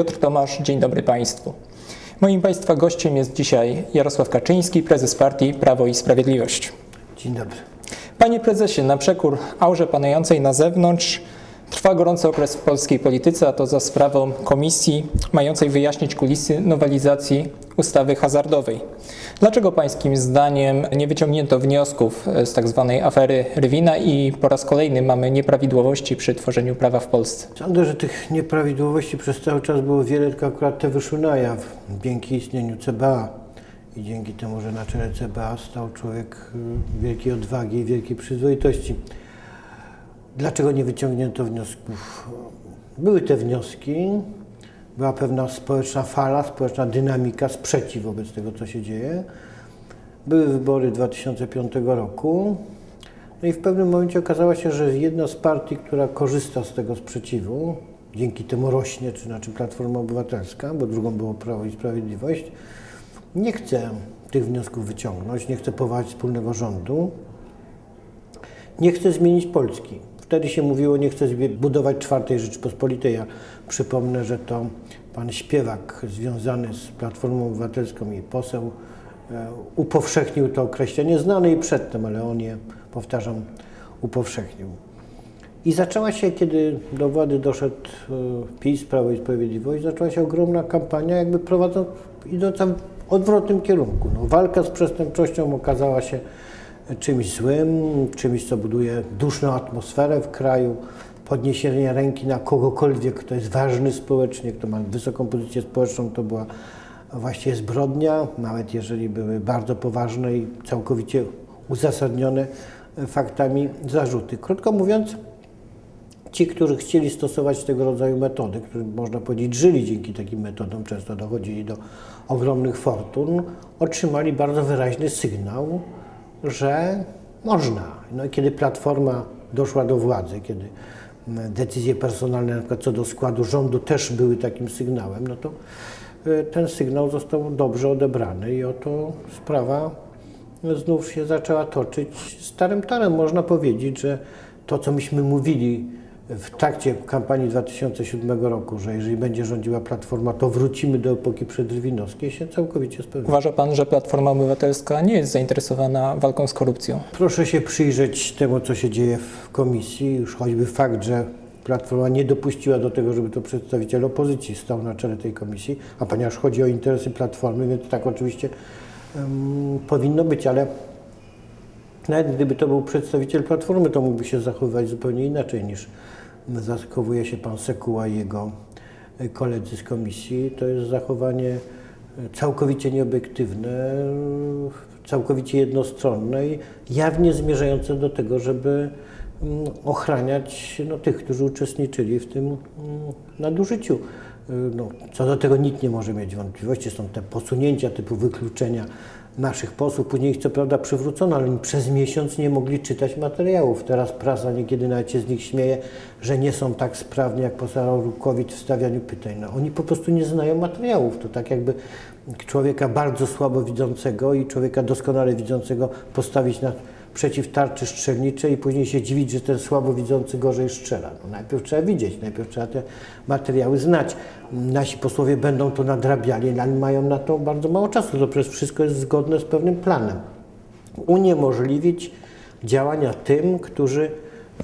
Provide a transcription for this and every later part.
Piotr Tomasz, dzień dobry Państwu. Moim Państwa gościem jest dzisiaj Jarosław Kaczyński, prezes partii Prawo i Sprawiedliwość. Dzień dobry. Panie prezesie, na przekór aurze panującej na zewnątrz trwa gorący okres w polskiej polityce, a to za sprawą komisji mającej wyjaśnić kulisy nowelizacji ustawy hazardowej. Dlaczego pańskim zdaniem nie wyciągnięto wniosków z tak zwanej afery Rywina i po raz kolejny mamy nieprawidłowości przy tworzeniu prawa w Polsce? Sądzę, że tych nieprawidłowości przez cały czas było wiele, tylko akurat te wyszły na jaw dzięki istnieniu CBA. I dzięki temu, że na czele CBA stał człowiek y, wielkiej odwagi i wielkiej przyzwoitości. Dlaczego nie wyciągnięto wniosków? Były te wnioski, była pewna społeczna fala, społeczna dynamika, sprzeciw wobec tego, co się dzieje. Były wybory 2005 roku. No i w pewnym momencie okazało się, że jedna z partii, która korzysta z tego sprzeciwu, dzięki temu rośnie, czy znaczy Platforma Obywatelska, bo drugą było Prawo i Sprawiedliwość, nie chce tych wniosków wyciągnąć, nie chce powołać wspólnego rządu, nie chce zmienić Polski. Wtedy się mówiło, nie chce budować czwartej Rzeczypospolitej. Ja przypomnę, że to pan Śpiewak związany z Platformą Obywatelską i poseł e, upowszechnił to określenie, znane i przedtem, ale on je, powtarzam, upowszechnił. I zaczęła się, kiedy do władzy doszedł e, PiS, Prawo i Sprawiedliwość, zaczęła się ogromna kampania, jakby prowadząc, idąca w odwrotnym kierunku. No, walka z przestępczością okazała się czymś złym, czymś, co buduje duszną atmosferę w kraju, podniesienie ręki na kogokolwiek, kto jest ważny społecznie, kto ma wysoką pozycję społeczną, to była właściwie zbrodnia, nawet jeżeli były bardzo poważne i całkowicie uzasadnione faktami zarzuty. Krótko mówiąc, ci, którzy chcieli stosować tego rodzaju metody, którzy można powiedzieć żyli dzięki takim metodom, często dochodzili do ogromnych fortun, otrzymali bardzo wyraźny sygnał, że można. No i kiedy Platforma doszła do władzy, kiedy decyzje personalne na przykład co do składu rządu też były takim sygnałem, no to y, ten sygnał został dobrze odebrany i oto sprawa znów się zaczęła toczyć starym tarem. Można powiedzieć, że to, co myśmy mówili w trakcie kampanii 2007 roku, że jeżeli będzie rządziła Platforma, to wrócimy do epoki przedrywinowskiej, się całkowicie spełniło. Uważa pan, że Platforma Obywatelska nie jest zainteresowana walką z korupcją? Proszę się przyjrzeć temu, co się dzieje w komisji. Już choćby fakt, że Platforma nie dopuściła do tego, żeby to przedstawiciel opozycji stał na czele tej komisji, a ponieważ chodzi o interesy Platformy, więc tak oczywiście em, powinno być, ale nawet gdyby to był przedstawiciel Platformy, to mógłby się zachowywać zupełnie inaczej niż zachowuje się pan Sekuła i jego e, koledzy z komisji. To jest zachowanie e, całkowicie nieobiektywne, e, całkowicie jednostronne i jawnie zmierzające do tego, żeby mm, ochraniać no, tych, którzy uczestniczyli w tym mm, nadużyciu. No, co do tego nikt nie może mieć wątpliwości. Są te posunięcia typu wykluczenia naszych posłów. Później ich co prawda przywrócono, ale przez miesiąc nie mogli czytać materiałów. Teraz prasa niekiedy nawet się z nich śmieje, że nie są tak sprawni jak poseł Rukowicz w stawianiu pytań. No, oni po prostu nie znają materiałów. To tak jakby człowieka bardzo słabo widzącego i człowieka doskonale widzącego postawić na przeciw tarczy strzelniczej i później się dziwić, że ten słabo widzący gorzej strzela. No, najpierw trzeba widzieć, najpierw trzeba te materiały znać. Nasi posłowie będą to nadrabiali, ale mają na to bardzo mało czasu. To przecież wszystko jest zgodne z pewnym planem. Uniemożliwić działania tym, którzy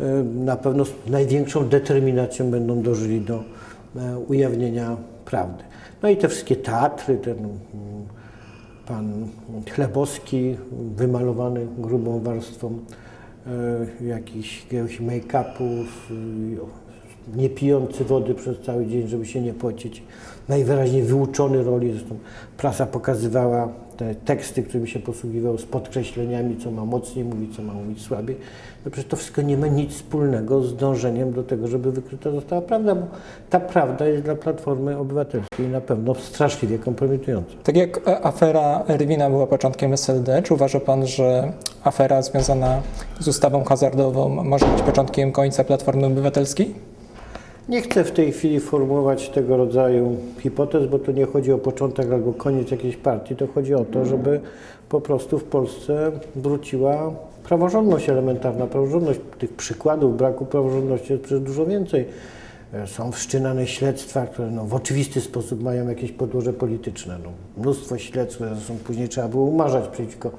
e, na pewno z największą determinacją będą dożyli do e, ujawnienia prawdy. No i te wszystkie teatry, ten mm, pan Chlebowski, wymalowany grubą warstwą e, jakichś, y, nie pijący wody przez cały dzień, żeby się nie pocić. Najwyraźniej wyuczony roli, zresztą prasa pokazywała te teksty, którymi się posługiwał z podkreśleniami, co ma mocniej mówić, co ma mówić słabiej. No przecież to wszystko nie ma nic wspólnego z dążeniem do tego, żeby wykryta została prawda, bo ta prawda jest dla Platformy Obywatelskiej na pewno straszliwie kompromitująca. Tak jak e, afera Rywina była początkiem SLD, czy uważa pan, że afera związana z ustawą hazardową może być początkiem końca Platformy Obywatelskiej? Nie chcę w tej chwili formułować tego rodzaju hipotez, bo to nie chodzi o początek albo koniec jakiejś partii, to chodzi o to, żeby po prostu w Polsce wróciła praworządność elementarna, praworządność. Tych przykładów braku praworządności jest przecież dużo więcej. E, Są wszczynane śledztwa, które no, w oczywisty sposób mają jakieś podłoże polityczne. No, mnóstwo śledztw, zresztą później trzeba było umarzać przeciwko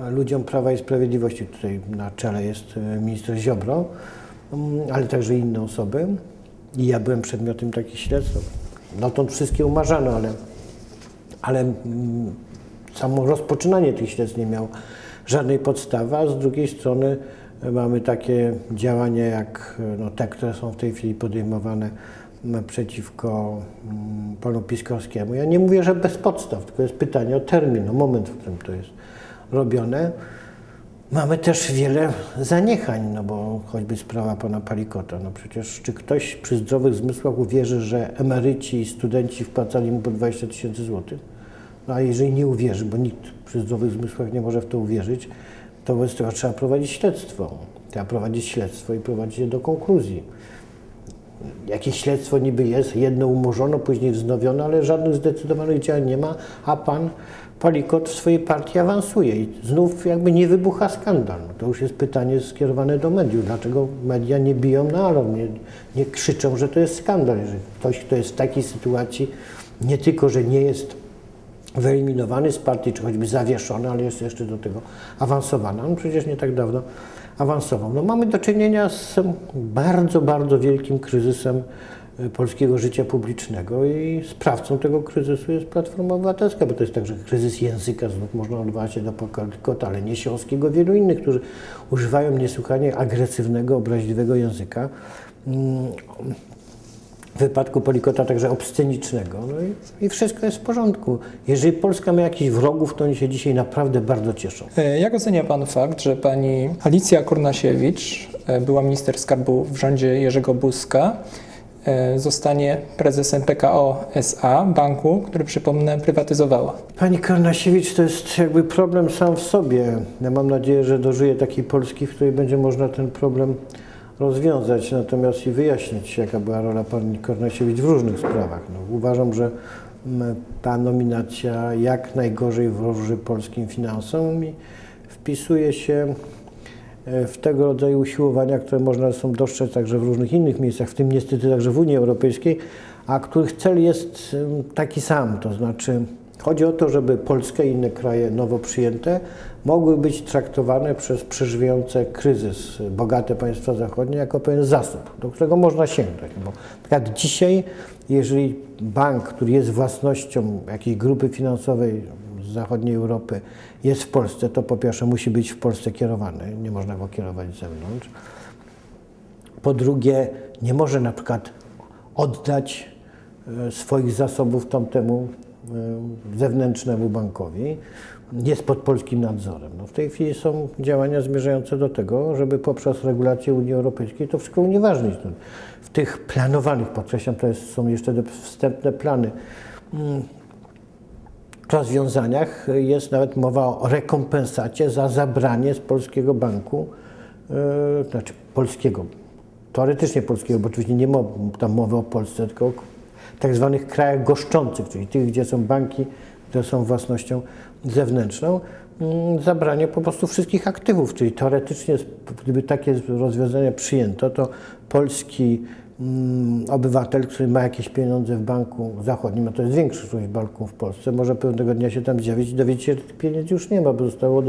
e, ludziom Prawa i Sprawiedliwości. Tutaj na czele jest e, minister Ziobro, mm, ale także inne osoby. I ja byłem przedmiotem takich śledztw. Dotąd wszystkie umarzano, ale, ale mm, samo rozpoczynanie tych śledztw nie miało żadnej podstawy, a z drugiej strony e, mamy takie działania jak e, no, te, które są w tej chwili podejmowane przeciwko mm, panu Piskowskiemu. Ja nie mówię, że bez podstaw, tylko jest pytanie o termin, o moment, w którym to jest robione. Mamy też wiele zaniechań, no bo choćby sprawa pana Palikota. No przecież czy ktoś przy zdrowych zmysłach uwierzy, że emeryci i studenci wpłacali mu po 20 tysięcy złotych? No a jeżeli nie uwierzy, bo nikt przy zdrowych zmysłach nie może w to uwierzyć, to wobec tego trzeba prowadzić śledztwo. Trzeba prowadzić śledztwo i prowadzić je do konkluzji. Jakieś śledztwo niby jest, jedno umorzono, później wznowiono, ale żadnych zdecydowanych działań nie ma, a pan Palikot w swojej partii awansuje i znów jakby nie wybucha skandal. No to już jest pytanie skierowane do mediów. Dlaczego media nie biją na alarm, nie, nie krzyczą, że to jest skandal? Jeżeli ktoś, kto jest w takiej sytuacji, nie tylko, że nie jest wyeliminowany z partii, czy choćby zawieszony, ale jest jeszcze do tego awansowany. On przecież nie tak dawno awansował. No mamy do czynienia z bardzo, bardzo wielkim kryzysem polskiego życia publicznego i sprawcą tego kryzysu jest Platforma Obywatelska, bo to jest także kryzys języka, znów można odwołać się do Palikota, ale nie Siąskiego, wielu innych, którzy używają niesłychanie agresywnego, obraźliwego języka. Mm, w wypadku Polikota także obscenicznego. No i, i wszystko jest w porządku. Jeżeli Polska ma jakichś wrogów, to oni się dzisiaj naprawdę bardzo cieszą. E, Jak ocenia Pan fakt, że Pani Alicja Kornasiewicz, e, była minister skarbu w rządzie Jerzego Buzka, zostanie prezesem PKO SA, banku, który przypomnę prywatyzowała? Pani Karnasiewicz to jest jakby problem sam w sobie. Ja mam nadzieję, że dożyje takiej Polski, w której będzie można ten problem rozwiązać, natomiast i wyjaśnić, jaka była rola pani Kornasiewicz w różnych sprawach. No, uważam, że ta nominacja jak najgorzej wróży polskim finansom i wpisuje się e, w tego rodzaju usiłowania, które można są dostrzec także w różnych innych miejscach, w tym niestety także w Unii Europejskiej, a których cel jest taki sam, to znaczy chodzi o to, żeby Polska i inne kraje nowo przyjęte mogły być traktowane przez przeżywające kryzys bogate państwa zachodnie jako pewien zasób, do którego można sięgnąć. Bo tak dzisiaj, jeżeli bank, który jest własnością jakiejś grupy finansowej z zachodniej Europy, jest w Polsce, to po pierwsze musi być w Polsce kierowany, nie można go kierować z zewnątrz. Po drugie, nie może na przykład oddać e, swoich zasobów tamtemu e, zewnętrznemu bankowi. Jest pod polskim nadzorem. No w tej chwili są działania zmierzające do tego, żeby poprzez regulacje Unii Europejskiej to wszystko unieważnić. No, w tych planowanych, podkreślam, to jest, są jeszcze wstępne plany, mm, rozwiązaniach jest nawet mowa o rekompensacie za zabranie z polskiego banku, e, znaczy polskiego, teoretycznie polskiego, bo oczywiście nie ma tam mowy o Polsce, tylko o tak zwanych krajach goszczących, czyli tych, gdzie są banki, które są własnością zewnętrzną, mm, zabranie po prostu wszystkich aktywów, czyli teoretycznie, gdyby takie rozwiązanie przyjęto, to polski obywatel, który ma jakieś pieniądze w banku zachodnim, a to jest większość banków w Polsce, może pewnego dnia się tam zjawić i dowiedzieć się, że tych pieniędzy już nie ma, bo zostało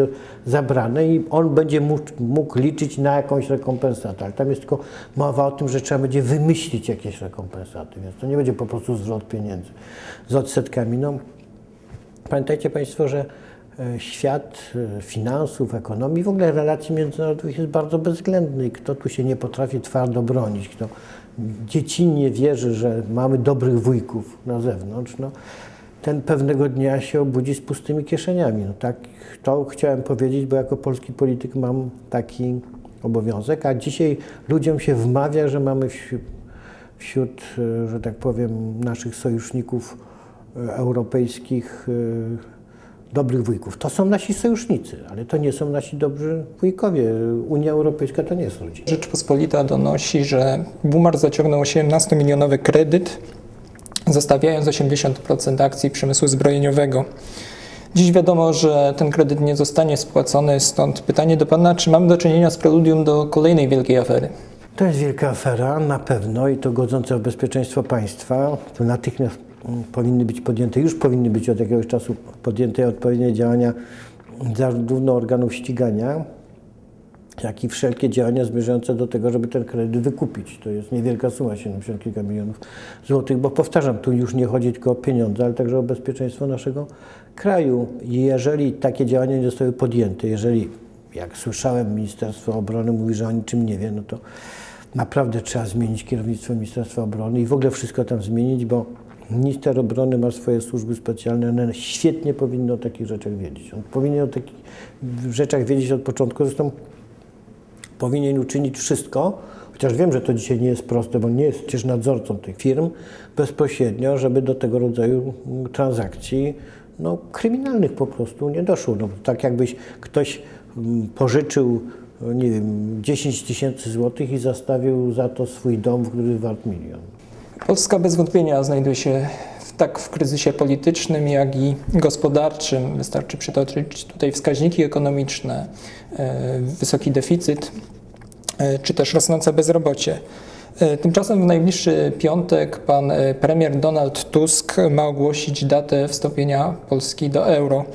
zabrane i on będzie mógł, mógł liczyć na jakąś rekompensatę. Ale tam jest tylko mowa o tym, że trzeba będzie wymyślić jakieś rekompensaty, więc to nie będzie po prostu zwrot pieniędzy z odsetkami. No, Pamiętajcie Państwo, że świat e, finansów, ekonomii, w ogóle relacji międzynarodowych jest bardzo bezwzględny i kto tu się nie potrafi twardo bronić, kto dziecinnie wierzy, że mamy dobrych wujków na zewnątrz, no, ten pewnego dnia się obudzi z pustymi kieszeniami. No, tak, to chciałem powiedzieć, bo jako polski polityk mam taki obowiązek, a dzisiaj ludziom się wmawia, że mamy wśród, wśród e, że tak powiem, naszych sojuszników e, europejskich e, dobrych wujków. To są nasi sojusznicy, ale to nie są nasi dobrzy wujkowie. Unia Europejska to nie jest ludzi. Rzeczpospolita donosi, że Bumar zaciągnął 18-milionowy kredyt, zostawiając 80% akcji przemysłu zbrojeniowego. Dziś wiadomo, że ten kredyt nie zostanie spłacony, stąd pytanie do Pana, czy mamy do czynienia z preludium do kolejnej wielkiej afery? To jest wielka afera, na pewno, i to godząca w bezpieczeństwo państwa. To natychmiast powinny być podjęte, już powinny być od jakiegoś czasu podjęte odpowiednie działania zarówno organów ścigania, jak i wszelkie działania zmierzające do tego, żeby ten kredyt wykupić. To jest niewielka suma, 70 kilka milionów złotych, bo powtarzam, tu już nie chodzi tylko o pieniądze, ale także o bezpieczeństwo naszego kraju. Jeżeli takie działania nie zostały podjęte, jeżeli, jak słyszałem, Ministerstwo Obrony mówi, że o niczym nie wie, no to naprawdę trzeba zmienić kierownictwo Ministerstwa Obrony i w ogóle wszystko tam zmienić, bo minister obrony ma swoje służby specjalne, one świetnie powinny o takich rzeczach wiedzieć. On powinien o takich rzeczach wiedzieć od początku, zresztą powinien uczynić wszystko, chociaż wiem, że to dzisiaj nie jest proste, bo nie jest przecież nadzorcą tych firm bezpośrednio, żeby do tego rodzaju transakcji no, kryminalnych po prostu nie doszło. No, tak jakbyś ktoś mm, pożyczył, nie wiem, 10 tysięcy złotych i zastawił za to swój dom, który wart milion. Polska bez wątpienia znajduje się tak w kryzysie politycznym, jak i gospodarczym. Wystarczy przytoczyć tutaj wskaźniki ekonomiczne, e, wysoki deficyt, e, czy też rosnące bezrobocie. E, Tymczasem w najbliższy piątek pan premier Donald Tusk ma ogłosić datę wstąpienia Polski do euro.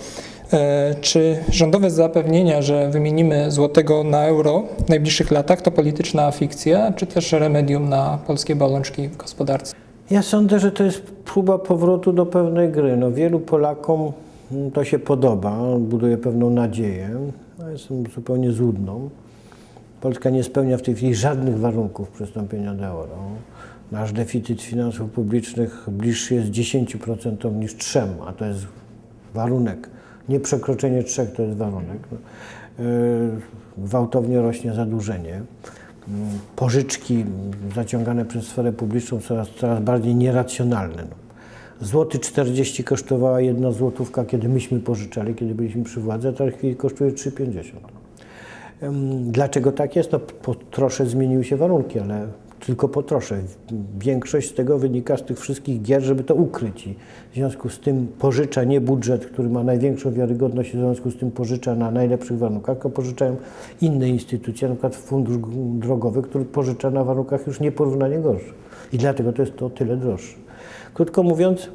E, Czy rządowe zapewnienia, że wymienimy złotego na euro w najbliższych latach, to polityczna fikcja, czy też remedium na polskie bolączki w gospodarce? Ja sądzę, że to jest próba powrotu do pewnej gry. No, wielu Polakom mm, to się podoba, buduje pewną nadzieję. Jestem zupełnie złudną. Polska nie spełnia w tej chwili żadnych warunków przystąpienia do euro. Nasz deficyt finansów publicznych bliższy jest 10% niż 3%, a to jest warunek. Nie przekroczenie 3 to jest warunek. No, yy, Gwałtownie rośnie zadłużenie. Mm, Pożyczki zaciągane przez sferę publiczną coraz, coraz bardziej nieracjonalne. No. Złoty 40 kosztowała jedna złotówka, kiedy myśmy pożyczali, kiedy byliśmy przy władzy, a teraz kosztuje 3,50. Em, Dlaczego tak jest? No, po trosze zmieniły się warunki, ale tylko po trosze. Większość z tego wynika z tych wszystkich gier, żeby to ukryć. I w związku z tym pożycza nie budżet, który ma największą wiarygodność, w związku z tym pożycza na najlepszych warunkach, tylko pożyczają inne instytucje, przykład Fundusz Drogowy, który pożycza na warunkach już nieporównanie gorszych. I dlatego to jest to tyle droższe. Krótko mówiąc,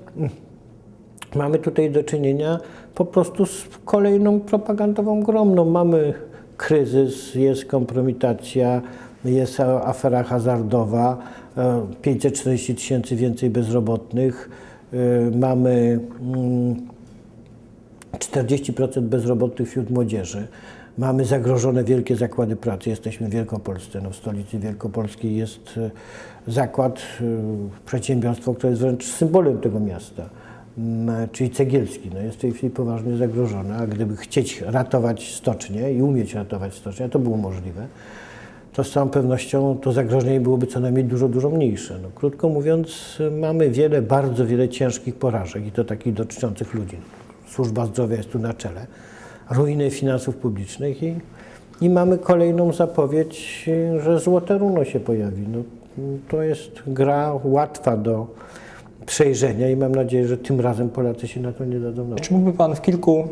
mamy tutaj do czynienia po prostu z kolejną propagandową grą. No, mamy kryzys, jest kompromitacja, jest afera hazardowa, e, 540 tysięcy więcej bezrobotnych, e, mamy mm, 40% bezrobotnych wśród młodzieży. Mamy zagrożone wielkie zakłady pracy. Jesteśmy w Wielkopolsce. No, w stolicy Wielkopolskiej jest e, zakład, e, przedsiębiorstwo, które jest wręcz symbolem tego miasta, Mm, czyli Cegielski. No, jest w tej chwili poważnie zagrożone, a gdyby chcieć ratować stocznię i umieć ratować stocznię, a to było możliwe, to z całą pewnością to zagrożenie byłoby co najmniej dużo, dużo mniejsze. No, krótko mówiąc, mamy wiele, bardzo wiele ciężkich porażek i to takich dotyczących ludzi. Służba zdrowia jest tu na czele, ruiny finansów publicznych i, i mamy kolejną zapowiedź, że złote runo się pojawi. No, to jest gra łatwa do przejrzenia i mam nadzieję, że tym razem Polacy się na to nie dadzą. Czy mógłby Pan w kilku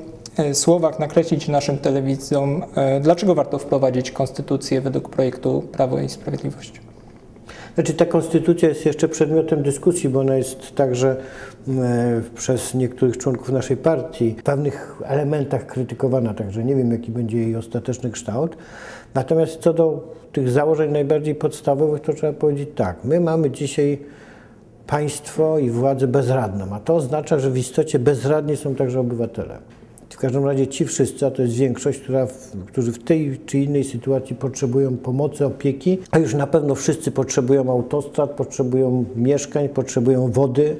słowach nakreślić naszym telewidzom, e, dlaczego warto wprowadzić konstytucję według projektu Prawo i Sprawiedliwość? Znaczy ta konstytucja jest jeszcze przedmiotem dyskusji, bo ona jest także e, przez niektórych członków naszej partii w pewnych elementach krytykowana, także nie wiem jaki będzie jej ostateczny kształt. Natomiast co do tych założeń najbardziej podstawowych, to trzeba powiedzieć tak, my mamy dzisiaj państwo i władzę bezradną, a to oznacza, że w istocie bezradni są także obywatele. W każdym razie ci wszyscy, a to jest większość, która którzy w tej czy innej sytuacji potrzebują pomocy, opieki, a już na pewno wszyscy potrzebują autostrad, potrzebują mieszkań, potrzebują wody,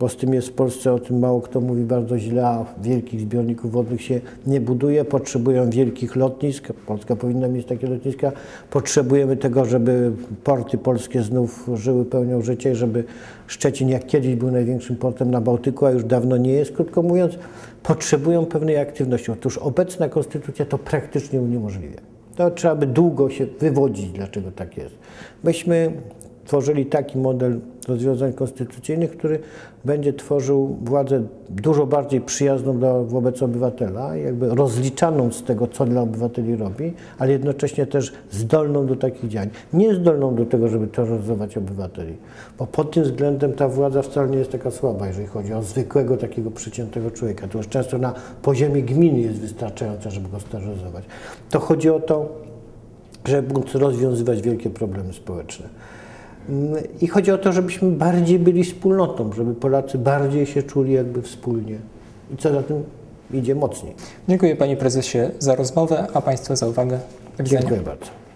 bo z tym jest w Polsce, o tym mało kto mówi bardzo źle, a wielkich zbiorników wodnych się nie buduje, potrzebują wielkich lotnisk, Polska powinna mieć takie lotniska, potrzebujemy tego, żeby porty polskie znów żyły pełnią życia i żeby Szczecin jak kiedyś był największym portem na Bałtyku, a już dawno nie jest, krótko mówiąc, potrzebują pewnej aktywności. Otóż obecna konstytucja to praktycznie uniemożliwia. To trzeba by długo się wywodzić, dlaczego tak jest. Myśmy tworzyli taki model rozwiązań konstytucyjnych, który będzie tworzył władzę dużo bardziej przyjazną dla, wobec obywatela, jakby rozliczaną z tego, co dla obywateli robi, ale jednocześnie też zdolną do takich działań. Nie zdolną do tego, żeby terroryzować obywateli, bo pod tym względem ta władza wcale nie jest taka słaba, jeżeli chodzi o zwykłego takiego przeciętnego człowieka. To już często na poziomie gminy jest wystarczające, żeby go steroryzować. To chodzi o to, żeby móc rozwiązywać wielkie problemy społeczne. I chodzi o to, żebyśmy bardziej byli wspólnotą, żeby Polacy bardziej się czuli jakby wspólnie. I co za tym idzie mocniej. Dziękuję panie prezesie za rozmowę, a państwu za uwagę. Dziękuję bardzo.